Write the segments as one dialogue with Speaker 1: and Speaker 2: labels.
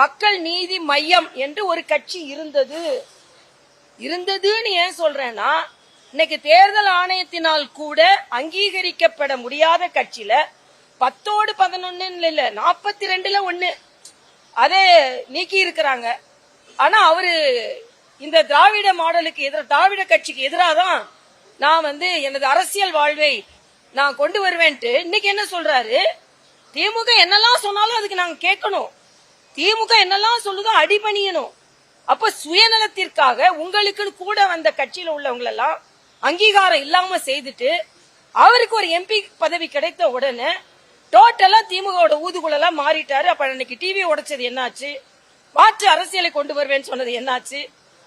Speaker 1: மக்கள் நீதி மையம் என்று ஒரு கட்சி இருந்தது. இருந்ததுன்னு ஏன் சொல்றேன்னா இன்னைக்கு தேர்தல் ஆணையத்தினால் கூட அங்கீகரிக்கப்பட முடியாத கட்சியில பத்தோடு பதினொன்னு இல்ல நாற்பத்தி ரெண்டுல ஒண்ணு. அதே நீக்கி இருக்கிறாங்க. ஆனா அவரு இந்த திராவிட மாடலுக்கு எதிராக திராவிட கட்சிக்கு எதிராக தான் நான் வந்து எனது அரசியல் வாழ்வை நான் கொண்டு வருவேன்ட்டு இன்னைக்கு என்ன சொல்றாரு? திமுக என்னெல்லாம் சொன்னாலும் அதுக்கு நாங்க கேட்கணும். திமுக என்னெல்லாம் சொல்லுதோ அடிபணியணும் அப்ப சுயநலத்திற்காக உங்களுக்கு கூட வந்த கட்சியில உள்ளவங்க எல்லாம் அங்கீகாரம் இல்லாம செய்துட்டு அவருக்கு ஒரு எம்பி பதவி கிடைத்த உடனே டோட்டலா திமுகவோட ஊதுகுழலாம் மாறிட்டாரு. அப்ப அன்னைக்கு டிவி உடைச்சது என்னாச்சு? மாற்று அரசியலை கொண்டு வருவேன்னு சொன்னது என்னாச்சு?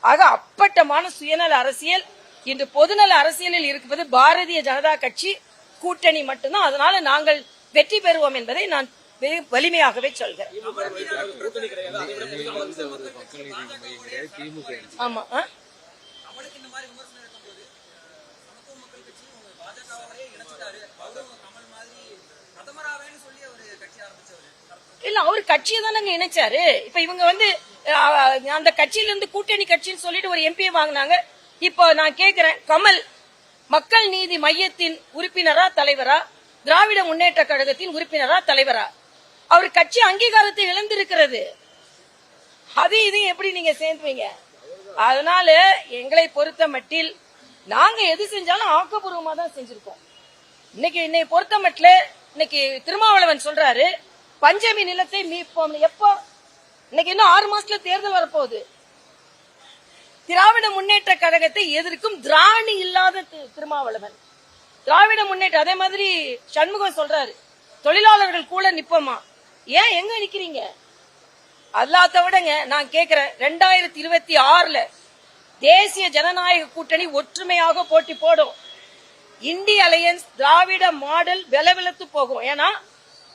Speaker 1: ஆக அப்பட்டமான சுயநல அரசியல் இன்று பொதுநல அரசியலில் இருப்பது பாரதிய ஜனதா கட்சி கூட்டணி மட்டும்தான். அதனால நாங்கள் வெற்றி பெறுவோம் என்பதை நான் வலிமையாகவே சொல்கிறேன் ஆமா
Speaker 2: அவர்
Speaker 1: இல்ல அவர் கட்சியை தானங்க இணைச்சாரு. இப்ப இவங்க வந்து அந்த கட்சியில இருந்து கூட்டணி கட்சின்னு சொல்லிட்டு ஒரு எம்பியை வாங்கினாங்க. இப்போ நான் கேக்குறேன் கமல் மக்கள் நீதி மையத்தின் உறுப்பினரா தலைவரா? திராவிட முன்னேற்ற கழகத்தின் உறுப்பினரா தலைவரா? அவர் கட்சி அங்கீகாரத்தை இழந்திருக்கிறது. அது இதையும் எப்படி நீங்க சேர்ந்துவீங்க அதனால எங்களை பொறுத்த மட்டில் நாங்க எது செஞ்சாலும் ஆக்கப்பூர்வமா தான் செஞ்சிருக்கோம். இன்னைக்கு என்னை பொறுத்த மட்டில் இன்னைக்கு திருமாவளவன் சொல்றாரு பஞ்சமி நிலத்தை மீட்போம் எப்போ? இன்னைக்கு இன்னும் ஆறு மாசத்துல தேர்தல் வரப்போகுது. திராவிட முன்னேற்ற கழகத்தை எதிர்க்கும் திராணி இல்லாத திருமாவளவன். திராவிட முன்னேற்ற அதே மாதிரி சண்முகம் சொல்றாரு தொழிலாளர்கள் கூட நிப்போமா? ஏன் எங்க நிக்கிறீங்க? அல்லாத்த விடங்க நான் கேக்குறேன். ரெண்டாயிரத்தி இருபத்தி ஆறுல தேசிய ஜனநாயக கூட்டணி ஒற்றுமையாக போட்டி போடும். இந்திய அலையன்ஸ் திராவிட மாடல் விலவிலத்து போகும். ஏன்னா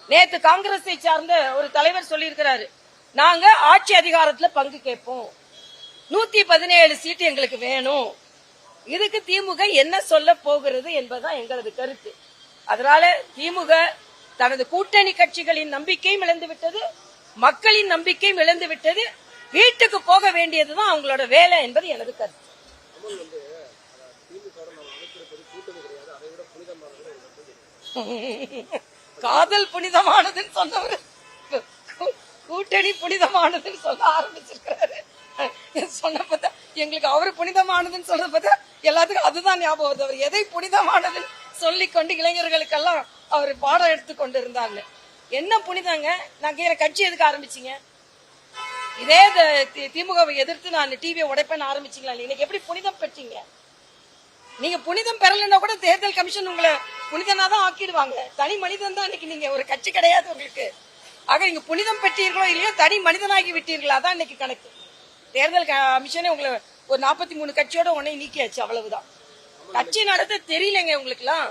Speaker 1: நேத்து காங்கிரஸை சார்ந்த ஒரு தலைவர் சொல்லியிருக்கிறாரு. நாங்க ஆட்சி அதிகாரத்துல பங்கு கேட்போம். நூத்தி பதினேழு சீட்டு எங்களுக்கு வேணும். இதுக்கு திமுக என்ன சொல்ல போகிறது என்பதுதான் எங்களது கருத்து. அதனால திமுக தனது கூட்டணி கட்சிகளின் நம்பிக்கையும் இழந்துவிட்டது மக்களின் நம்பிக்கையும் இழந்து விட்டது வீட்டுக்கு போக வேண்டியதுதான் அவங்களோட வேலை என்பது எனது கருத்து. காதல் புனிதமானதுன்னு சொன்னவர். கூட்டணி புனிதமானதுன்னு சொல்ல ஆரம்பிச்சிருக்கிறாரு. சொன்ன பார்த்தா எங்களுக்கு அவரு புனிதமானதுன்னு சொல்றது பார்த்தா எல்லாத்துக்கும் அதுதான் ஞாபகம் வருது. அவர் எதை புனிதமானதுன்னு சொல்லி கொண்டு இளைஞர்களுக்கெல்லாம் அவர் பாடம் எடுத்து கொண்டு இருந்தாங்க என்ன புனிதங்க? நான் கேட்கிற கட்சி எதுக்கு ஆரம்பிச்சீங்க? இதே திமுகவை எதிர்த்து நான் டிவியை உடைப்பேன்னு ஆரம்பிச்சீங்களா இன்னைக்கு எப்படி புனிதம் பெற்றீங்க? நீங்க புனிதம் பெறலைன்னா கூட தேர்தல் கமிஷன் உங்களை புனிதனா தான் ஆக்கிடுவாங்க. தனி மனிதன் தான் இன்னைக்கு நீங்க ஒரு கட்சி கிடையாது உங்களுக்கு. ஆக நீங்க புனிதம் பெற்றீர்களோ இல்லையோ தனி மனிதனாகி விட்டீர்களா? தான் இன்னைக்கு கணக்கு. தேர்தல் கமிஷனே உங்களை ஒரு நாற்பத்தி மூணு கட்சியோட உடனே நீக்கியாச்சு அவ்வளவுதான். கட்சி நடத்த தெரியலங்க உங்களுக்குலாம்